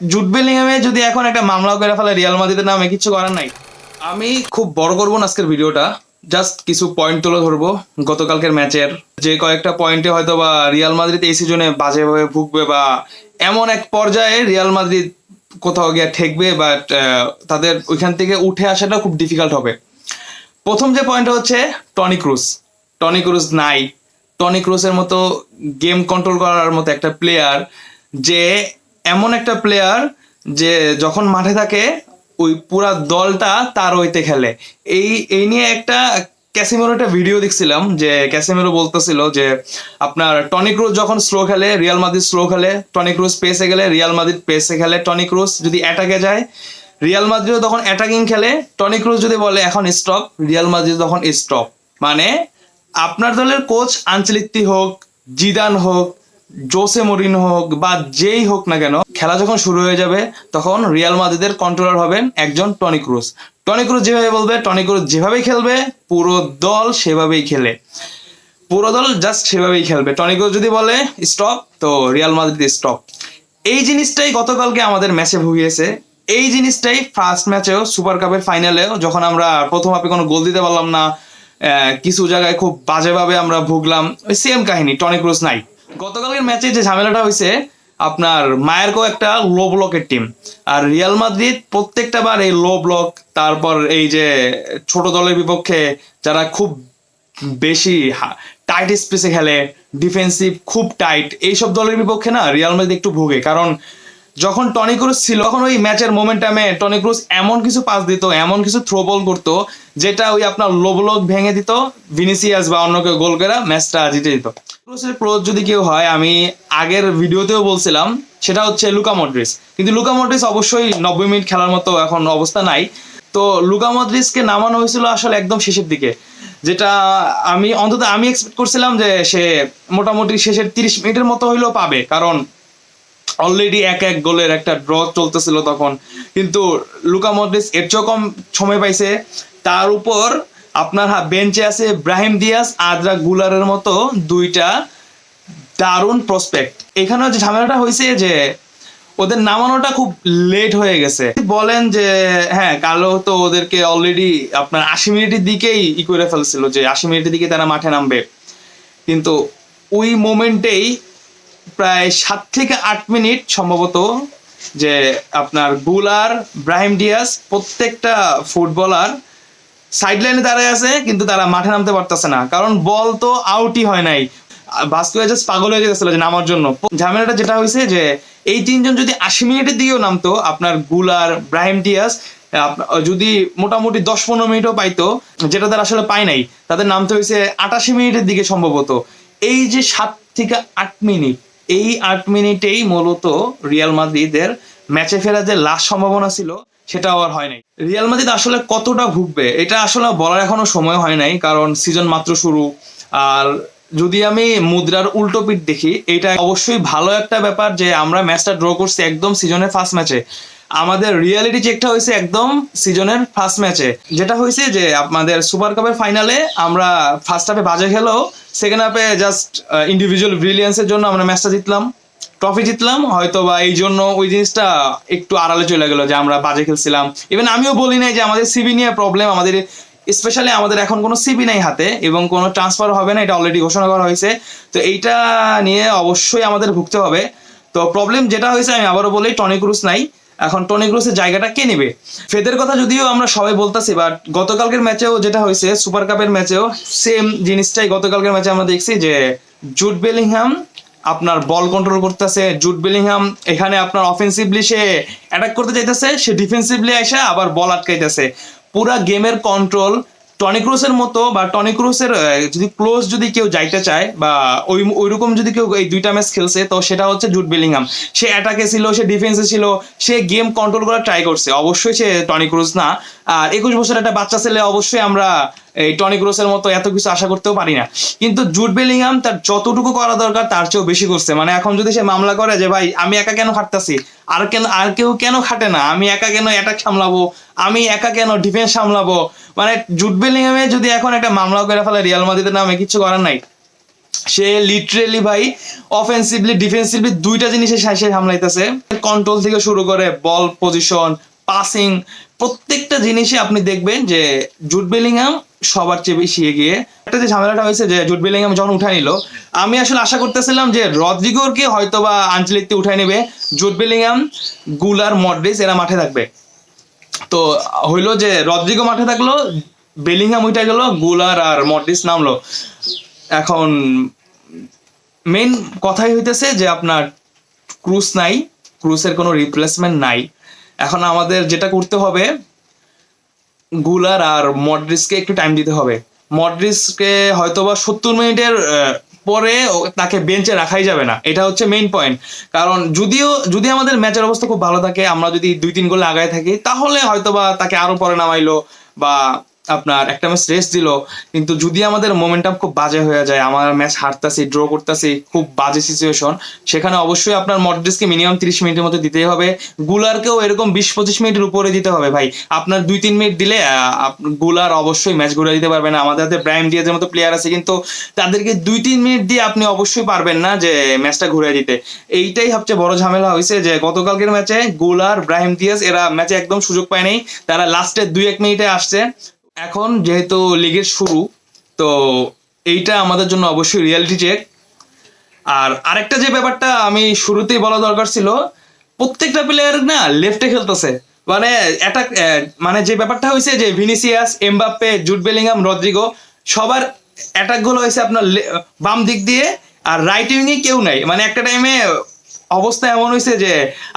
Jute বেলিংহামে যদি এখন একটা মামলা করে ফেলে রিয়াল মাদ্রিদের নামে কিছু করার নাই। আমি খুব বড় করব না আজকের ভিডিওটা। জাস্ট কিছু পয়েন্ট তুলে ধরবো। গতকালকের ম্যাচের যে কয়েকটা পয়েন্টে হয়তো বা রিয়াল মাদ্রিদ এই সিজনে বাজেভাবে ভুগবে বা এমন এক পর্যায়ে রিয়াল মাদ্রিদ কোথাও গিয়ে ঠেকবে বাট তাদের ওইখান থেকে উঠে আসাটা খুব ডিফিকাল্ট হবে। প্রথম যে পয়েন্ট হচ্ছে টনি ক্রুজ টনি ক্রুজ নাই। টনি ক্রুজের মতো গেম কন্ট্রোল করার মতো একটা প্লেয়ার যে এমন একটা প্লেয়ার যে যখন মাঠে থাকে, ওই পুরা দলটা তার ওইতে খেলে। এই এই নিয়ে একটা ক্যাসিমেরো একটা ভিডিও দেখছিলাম যে ক্যাসিমেরো বলতেছিল যে, আপনার টনিক রোজ যখন স্লো খেলে, রিয়াল মাদ্রিদ স্লো খেলে টনিক রোজ পেসে গেলে, রিয়াল মাদ্রিদ পেসে খেলে টনিক রোজ যদি অ্যাটাকে যায়, রিয়াল মাদ্রিদ তখন অ্যাটাকিং খেলে টনিক রোজ যদি বলে এখন স্টপ রিয়াল মাদ্রিদ তখন স্টপ মানে আপনার দলের কোচ আঞ্চলিকটি হোক, জিদান হোক জোসে মরিন হোক বা যেই হোক না কেন, খেলা যখন শুরু হয়ে যাবে, তখন রিয়াল মাদ্রিদের কন্ট্রোলার হবেন একজন টনি ক্রুজ। টনি ক্রুজ যেভাবে বলবে, টনি ক্রুজ যেভাবেই খেলবে, পুরো দল সেভাবেই খেলে। পুরো দল জাস্ট সেভাবেই খেলবে। টনি ক্রুজ যদি বলে স্টপ তো রিয়াল মাদ্রিদ স্টপ এই জিনিসটাই গতকালকে আমাদের ম্যাচে ভুগিয়েছে। এই জিনিসটাই ফার্স্ট ম্যাচেও সুপার কাপের ফাইনালেও যখন আমরা প্রথম হাফে কোনো গোল দিতে পারলাম না কিছু জায়গায় খুব বাজেভাবে আমরা ভুগলাম, ওই সেম কাহিনী, টনি ক্রুজ নাই। গতকালকের ম্যাচে যে ঝামেলাটা হয়েছে, আপনার মায়েরকো একটা লো ব্লকের টিম আর রিয়াল মাদ্রিদ প্রত্যেকটা বার এই লো ব্লক তারপর এই যে ছোট দলের বিপক্ষে যারা খুব বেশি টাইট স্পেসে খেলে ডিফেন্সিভ খুব টাইট এইসব দলের বিপক্ষে না রিয়াল মাদ্রিদ একটু ভোগে। কারণ যখন টনি ক্রুজ ছিল, তখন ওই ম্যাচের মোমেন্টামে টনি ক্রুজ এমন কিছু পাস দিত, এমন কিছু থ্রো বল করতো, যেটা ওই আপনার লো ব্লক ভেঙে দিত ভিনিসিয়াস বা অন্য কেউ গোল করে ম্যাচটা জিতে দিত। ক্রুজের ক্লোজ যদি কেউ হয়, আমি আগের ভিডিওতেও বলছিলাম, সেটা হচ্ছে লুকা মডরিস কিন্তু লুকা মডরিস অবশ্যই নব্বই মিনিট খেলার মতো এখন অবস্থা নাই। তো লুকা মডরিসকে নামানো হয়েছিল আসলে একদম শেষের দিকে, যেটা আমি অন্তত আমি এক্সপেক্ট করছিলাম যে সে মোটামুটি শেষের তিরিশ মিনিটের মতো হইলেও পাবে। কারণ অলরেডি এক এক গোলের একটা ড্র চলতেছিল তখন। কিন্তু লুকা মডরিস এর চেয়েও কম সময় পাইছে। তার উপর আপনার বেঞ্চে আছে ব্রাহিম দিয়াস আদ্রা গুলারের মতো দুইটা দারুণ প্রসপেক্ট এখানে যে ঝামেলাটা হয়েছে যে ওদের নামানোটা খুব লেট হয়ে গেছে। বলেন যে হ্যাঁ কালো তো ওদেরকে অলরেডি আপনার আশি মিনিটের দিকেই ই করে ফেলছিল যে আশি মিনিটের দিকে তারা মাঠে নামবে। কিন্তু ওই মোমেন্টেই প্রায় সাত থেকে আট মিনিট সম্ভবত যে আপনারগুলার, ব্রাহিম ডিয়াস, প্রত্যেকটা ফুটবলার সাইড লাইনে দাঁড়ায় আছে, কিন্তু তারা মাঠে নামতে পারতেছে না। কারণ বল তো আউটই হয় নাই। জাস্ট পাগল হয়ে যেতেছিল যে নামার জন্য। ঝামেলাটা যেটা হয়েছে যে এই তিনজন যদি আশি মিনিটের দিকেও নামতো, আপনারগুলার, ব্রাহিম ডিয়াস যদি মোটামুটি দশ পনেরো মিনিটও পাইতো, যেটা তারা আসলে পায় নাই, তাদের নামতে হয়েছে আটাশি মিনিটের দিকে সম্ভবত। এই যে সাত থেকে আট মিনিট এই আট মিনিটেই মূলত রিয়াল মাদ্রিদের ম্যাচে ফেরার যে লাস্ট সম্ভাবনা ছিল সেটা আর হয় নাই। রিয়াল মাদ্রিদ আসলে কতটা ভুগবে, এটা আসলে বলার এখনও সময় হয় নাই, কারণ সিজন মাত্র শুরু। আর যদি আমি মুদ্রার উল্টো পিঠ দেখি, এটা অবশ্যই ভালো একটা ব্যাপার যে আমরা ম্যাচটা ড্র করছি একদম সিজনের ফার্স্ট ম্যাচে আমাদের রিয়ালিটি চেকটা হয়েছে একদম সিজনের ফার্স্ট ম্যাচে যেটা হয়েছে যে আমাদের সুপার কাপের ফাইনালে আমরা ফার্স্ট হাফে বাজে খেলেও সেকেন্ড হাফে জাস্ট ইন্ডিভিজুয়াল ব্রিলিয়েন্সের জন্য আমরা ম্যাচটা জিতলাম। ট্রফি জিতলাম হয়তো বা এই জন্য ওই জিনিসটা একটু আড়ালে চলে গেলো যে আমরা বাজে খেলছিলাম। ইভেন আমিও বলি নাই যে আমাদের সিবি নিয়ে প্রবলেম আমাদের স্পেশালি আমাদের এখন কোনো সিবি নাই হাতে এবং কোনো ট্রান্সফার হবে না, এটা অলরেডি ঘোষণা করা হয়েছে। তো এইটা নিয়ে অবশ্যই আমাদের ভুগতে হবে। তো প্রবলেম যেটা হয়েছে, আমি আবারও বলি টনি ক্রুজ নাই। এখন টনি ক্রুসের জায়গাটা কে নেবে? ফেদের কথা যদিও আমরা সবাই বলতেছি বাট গতকালকের ম্যাচেও যেটা হয়েছে সুপার কাপের ম্যাচেও সেম জিনিসটাই গতকালকের ম্যাচে আমরা দেখছি যে জুট বেলিংহাম আপনার বল কন্ট্রোল করতেছে। জুট বেলিংহাম এখানে আপনার অফেন্সিভলি সে অ্যাটাক করতে চাইতেছে, সে ডিফেন্সিভলি এসে আবার বল আটকাইতেছে। পুরা গেমের কন্ট্রোল টনি ক্রুসের মতো বা টনিক্রোসের যদি ক্লোজ যদি কেউ যাইতে চায় বা ওই, ওইরকম যদি কেউ এই দুইটা ম্যাচ খেলছে, তো সেটা হচ্ছে জুট বিলিংহাম। সে অ্যাটাকে ছিল, সে ডিফেন্সে ছিল, সে গেম কন্ট্রোল করার ট্রাই করছে। অবশ্যই সে টনিক্রোস না। আর একুশ বছর একটা বাচ্চা ছেলে, অবশ্যই আমরা এই টনি ক্রুসের মতো এত কিছু আশা করতেও পারি না। কিন্তু জুট বেলিংহাম তার যতটুকু করা দরকার, তার চেয়েও বেশি করছে। মানে এখন যদি সে মামলা করে যে, ভাই, আমি একা কেন খাটতাছি আর কেন, আর কেউ কেন খাটে না? আমি একা কেন অ্যাটাক সামলাবো? আমি একা কেন ডিফেন্স সামলাবো? মানে জুট বেলিংহামে যদি এখন একটা মামলা করে ফেলে, রিয়াল মাদিদের নামে কিছু করার নাই। সে লিটারেলি ভাই অফেন্সিভলি ডিফেন্সিভলি দুইটা জিনিসে সে হামলাইতেছে কন্ট্রোল থেকে শুরু করে বল পজিশন পাসিং প্রত্যেকটা জিনিসে আপনি দেখবেন যে জুট বেলিংহাম সবার চেয়ে বেশি এগিয়ে। একটা যে ঝামেলাটা হয়েছে যে জুট বেলিংহাম যখন উঠা নিল, আমি আসলে আশা করতেছিলাম যে রদ্রিগোরকে হয়তো বা আঞ্চলিকতে উঠাই নেবে। জুট বেলিংহাম, গুলার মডরিস এরা মাঠে থাকবে। তো হইল যে রদ্রিগো মাঠে থাকল, বেলিংহাম উঠে গেল, গুলার আর মডরিস নামলো। এখন মেন কথাই হইতেছে যে আপনার ক্রুজ নাই, ক্রুজের কোনো রিপ্লেসমেন্ট নাই। এখন আমাদের যেটা করতে হবে, গুলার আর মডরিসকে একটু টাইম দিতে হবে। মডরিসকে হয়তোবা সত্তর মিনিটের পরে তাকে বেঞ্চে রাখাই যাবে না। এটা হচ্ছে মেইন পয়েন্ট কারণ যদিও, যদি আমাদের ম্যাচের অবস্থা খুব ভালো থাকে, আমরা যদি দুই তিন গোলে আগায় থাকি, তাহলে হয়তোবা তাকে আরও পরে নামাইলো বা আপনার একটা ম্যাচ রেস্ট দিল, কিন্তু যদি আমাদের মোমেন্টাম খুব বাজে হয়ে যায়, আমার ম্যাচ হারতাছি ড্র করতেছি, খুব বাজে সিচুয়েশন সেখানে অবশ্যই আপনার মডরিসকে মিনিমাম তিরিশ মিনিটের মতো দিতেই হবে। গুলারকেও এরকম বিশ পঁচিশ মিনিটের উপরে দিতে হবে ভাই। আপনার দুই তিন মিনিট দিলে গুলার অবশ্যই ম্যাচ ঘুরে দিতে পারবে না। আমাদের হাতে ব্রাইম ডিয়াজের মতো প্লেয়ার আছে, কিন্তু তাদেরকে দুই তিন মিনিট দিয়ে আপনি অবশ্যই পারবেন না যে ম্যাচটা ঘুরে দিতে। এইটাই সবচেয়ে বড় ঝামেলা হয়েছে যে, গতকালকের ম্যাচে গুলার ব্রাহিম দিয়াজ এরা ম্যাচে একদম সুযোগ পায় নাই। তারা লাস্টের দুই এক মিনিটে আসছে। এখন যেহেতু লিগের শুরু, তো এইটা আমাদের জন্য অবশ্যই রিয়ালিটি চেক আর আরেকটা যে ব্যাপারটা আমি শুরুতেই বলা দরকার ছিল, প্রত্যেকটা প্লেয়ার না লেফটে খেলতেছে। মানে অ্যাটাক মানে যে ব্যাপারটা হয়েছে যে Vinicius Mbappe Jude Bellingham Rodrygo সবার অ্যাটাকগুলো হয়েছে আপনার বাম দিক দিয়ে, আর রাইট উইংয়ে কেউ নাই। মানে একটা টাইমে অবস্থা এমন হয়েছে যে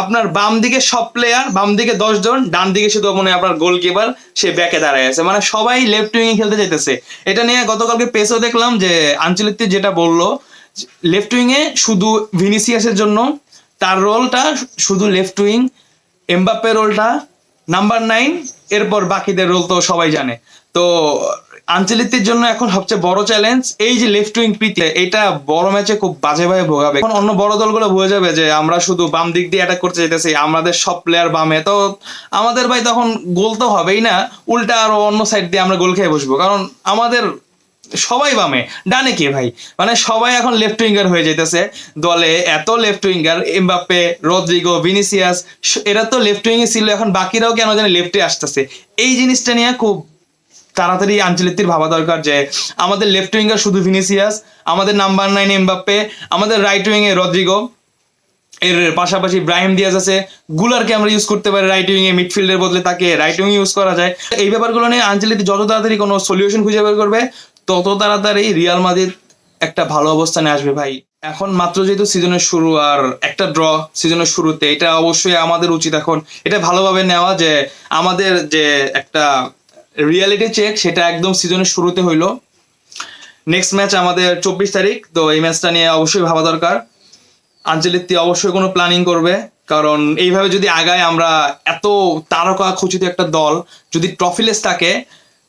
আপনার বাম দিকে সব প্লেয়ার বাম দিকে জন, ডান দিকে শুধু মনে আপনার গোলকিপার সে ব্যাকে দাঁড়ায় আছে। মানে সবাই লেফট উইংয়ে খেলতে যেতেছে এটা নিয়ে গতকালকে পেসও দেখলাম যে আঞ্চলিক যেটা বলল লেফট উইংয়ে শুধু ভিনিসিয়াসের জন্য, তার রোলটা শুধু লেফট উইং এমবাপ্পের রোলটা নাম্বার নাইন এরপর বাকিদের রোল তো সবাই জানে। তো আঞ্চলিকদের জন্য এখন সবচেয়ে বড় চ্যালেঞ্জ এই যে লেফট উইং প্রীতি, এটা বড় ম্যাচে খুব বাজেভাবে ভোগাবে। এখন অন্য বড় দলগুলো বুঝে যাবে যে আমরা শুধু বাম দিক দিয়ে অ্যাটাক করতে যেতেছি আমাদের সব প্লেয়ার বামে। তো আমাদের ভাই তখন গোল তো হবেই না, উল্টা আরও অন্য সাইড দিয়ে আমরা গোল খেয়ে বসবো। কারণ আমাদের সবাই বামে। ডানে কে ভাই? মানে সবাই এখন লেফট উইঙ্গার হয়ে যেতেছে দলে এত left winger Mbappe, Rodrygo, Vinicius, এরা তো লেফট উইঙ্গে ছিল, এখন বাকিরাও কেন জানি লেফটে আসতেছে। এই জিনিসটা নিয়ে খুব তাড়াতাড়ি আঞ্চলিকদের ভাবা দরকার যে, আমাদের লেফট উইঙ্গার শুধু ভিনিসিয়াস, আমাদের নাম্বার নাইন এমবাপ্পে, আমাদের রাইট উইংয়ে রদ্রিগো, এর পাশাপাশি ব্রাহিম দিয়াজ আছে, গুলারকে আমরা ইউজ করতে পারি রাইট উইং এ মিডফিল্ডের বদলে তাকে রাইট উইং ইউজ করা যায়। এই ব্যাপারগুলো নিয়ে আঞ্চলিক যত তাড়াতাড়ি কোনো সলিউশন খুঁজে বের করবে, তত তাড়াতাড়ি রিয়াল মাদ্রিদ একটা ভালো অবস্থানে আসবে ভাই। এখন মাত্র যেহেতু সিজনের শুরু আর একটা ড্র সিজনের শুরুতে, এটা অবশ্যই আমাদের উচিত এখন। এটা ভালোভাবে নেওয়া যে, আমাদের যে একটা রিয়ালিটি চেক সেটা একদম সিজনের শুরুতে হইল। নেক্সট ম্যাচ আমাদের চব্বিশ তারিখ, তো এই ম্যাচটা নিয়ে অবশ্যই ভাবা দরকার। আঞ্চলিক অবশ্যই কোনো প্ল্যানিং করবে, কারণ এইভাবে যদি আগায় আমরা এত তারকা খচিত একটা দল, যদি ট্রফিলেস থাকে,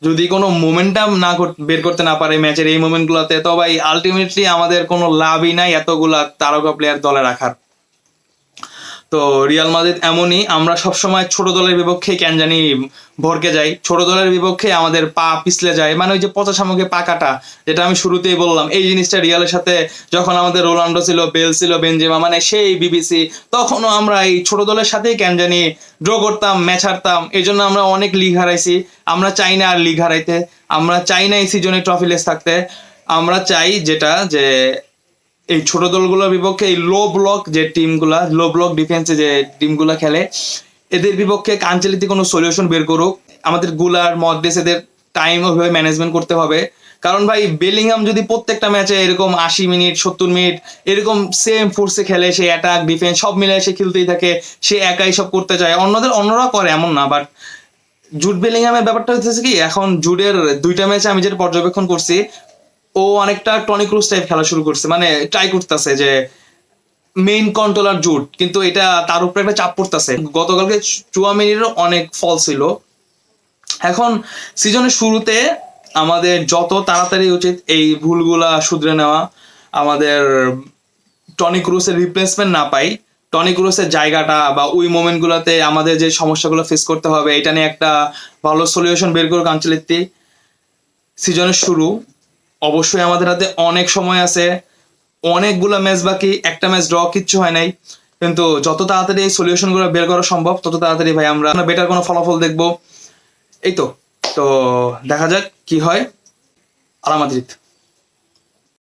যদি কোনো মোমেন্টাম না বের করতে না পারে ম্যাচের এই মোমেন্টগুলোতে তো ভাই আলটিমেটলি আমাদের কোনো লাভই নাই এতগুলা তারকা প্লেয়ার দলে রাখার। তো রিয়াল মাদ্রিদ এমনই, আমরা সবসময় ছোট দলের বিপক্ষে কেন জানি ভরকে যাই। ছোট দলের বিপক্ষে আমাদের পা পিছলে যায়। মানে ওই যে পচা সামগ্রী পাকাটা যেটা আমি শুরুতেই বললাম, এই জিনিসটা রিয়ালের সাথে যখন আমাদের রোনাল্ডো ছিল, বেল ছিল, বেনজেমা মানে সেই বিবিসি, তখনও আমরা এই ছোট দলের সাথেই কেন জানি ড্র করতাম ম্যাচ হারতাম। এই জন্য আমরা অনেক লিগ হারাইছি। আমরা চাই না আর লিগ হারাইতে। আমরা চাই না এই সিজনে ট্রফিলেস থাকতে। আমরা চাই যেটা, যে এই ছোট দলগুলোর বিপক্ষে এই লো ব্লক যে টিমগুলা লো ব্লক ডিফেন্সে যে টিমগুলা খেলে, এদের বিপক্ষে আঞ্চলিক কোনো সলিউশন বের করুক। আমাদেরগুলার মদ্রেস এদের টাইম ওইভাবে ম্যানেজমেন্ট করতে হবে। কারণ ভাই, বেলিংহাম যদি প্রত্যেকটা ম্যাচে এরকম আশি মিনিট, সত্তর মিনিট, এরকম সেম ফোর্সে খেলে, সে অ্যাটাক ডিফেন্স সব মিলে সে খেলতেই থাকে, সে একাই সব করতে চায়। অন্যদের, অন্যরা করে এমন না বাট জুট বেলিংহামের ব্যাপারটা হচ্ছে কি, এখন জুডের দুইটা ম্যাচে আমি যেটা পর্যবেক্ষণ করছি ও অনেকটা টনি ক্রুজ টাইপ খেলা শুরু করছে। মানে ট্রাই করতেছে যে মেইন কন্ট্রোলার জুট কিন্তু এটা তার উপরে একটা চাপ পড়তেছে। গতকালকে চুয়ামিনিরও অনেক ফল ছিল। এখন সিজনের শুরুতে আমাদের যত তাড়াতাড়ি উচিত এই ভুলগুলা শুধরে নেওয়া, আমাদের টনি ক্রুসের রিপ্লেসমেন্ট না পাই টনি ক্রুসের জায়গাটা বা ওই মোমেন্টগুলোতে আমাদের যে সমস্যাগুলো ফেস করতে হবে, এটা নিয়ে একটা ভালো সলিউশন বের করুক আঞ্চলিক সিজনের শুরু অবশ্যই আমাদের হাতে অনেক সময় আছে। অনেকগুলো ম্যাচ বাকি, একটা ম্যাচ ড্র কিচ্ছু হয় নাই। কিন্তু যত তাড়াতাড়ি এই সলিউশনগুলো বের করা সম্ভব, তত তাড়াতাড়ি ভাই আমরা বেটার কোনো ফলাফল দেখব। এই তো তো দেখা যাক কি হয়। আলামাদ্রিদ